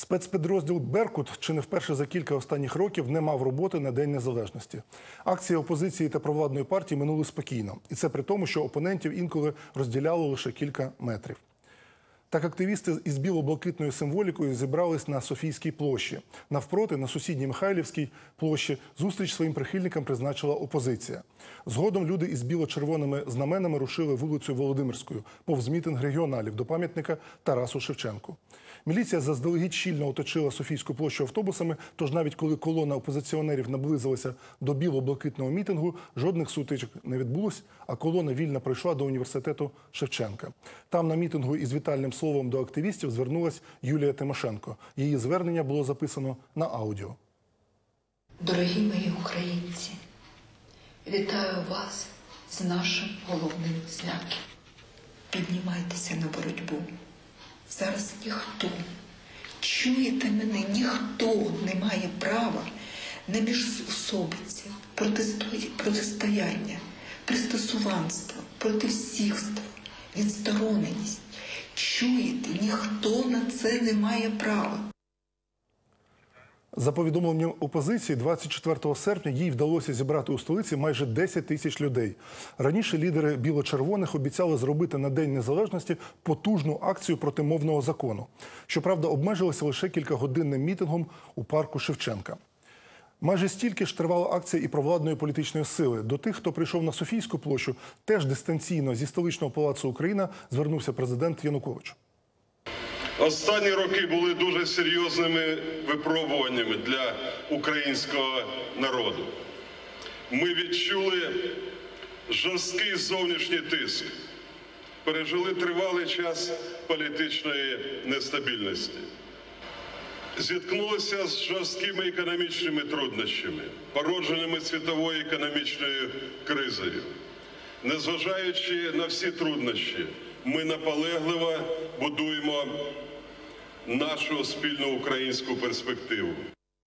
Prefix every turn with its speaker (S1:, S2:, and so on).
S1: Спецпідрозділ Беркут чи не вперше за кілька останніх років не мав роботи на День Незалежності. Акції опозиції та провладної партії минули спокійно, і це при тому, що опонентів інколи розділяло лише кілька метрів. Так активісти із біло-блакитною символікою зібрались на Софійській площі. Навпроти, на сусідній Михайлівській площі, зустріч своїм прихильникам призначила опозиція. Згодом люди із біло-червоними знаменами рушили вулицею Володимирською повз мітинг регіоналів до пам'ятника Тарасу Шевченку. Міліція заздалегідь щільно оточила Софійську площу автобусами, тож навіть коли колона опозиціонерів наблизилася до біло-блакитного мітингу, жодних сутичок не відбулось, а колона вільно пройшла до університету Шевченка. Там на мітингу із вітальним словом до активістів звернулась Юлія Тимошенко. Її звернення було записано на аудіо.
S2: Дорогі мої українці, вітаю вас з нашим головним знаком. Піднімайтеся на боротьбу. Зараз ніхто, чуєте мене, ніхто не має права на міжособиці, протисто- протистояння, пристосуванство, противсігство, відстороненість. Чуєте, ніхто на це не має права.
S1: За повідомленням опозиції, 24 серпня їй вдалося зібрати у столиці майже 10 тисяч людей. Раніше лідери біло-червоних обіцяли зробити на День Незалежності потужну акцію проти мовного закону. Щоправда, обмежилися лише кількагодинним мітингом у парку Шевченка. Майже стільки ж тривала акція і провладної політичної сили. До тих, хто прийшов на Софійську площу, теж дистанційно зі столичного палацу Україна звернувся президент Янукович.
S3: Останні роки були дуже серйозними випробуваннями для українського народу. Ми відчули жорсткий зовнішній тиск, пережили тривалий час політичної нестабільності, зіткнулися з жорсткими економічними труднощами, породженими світовою економічною кризою. Незважаючи на всі труднощі, ми наполегливо будуємо нашу спільну українську перспективу.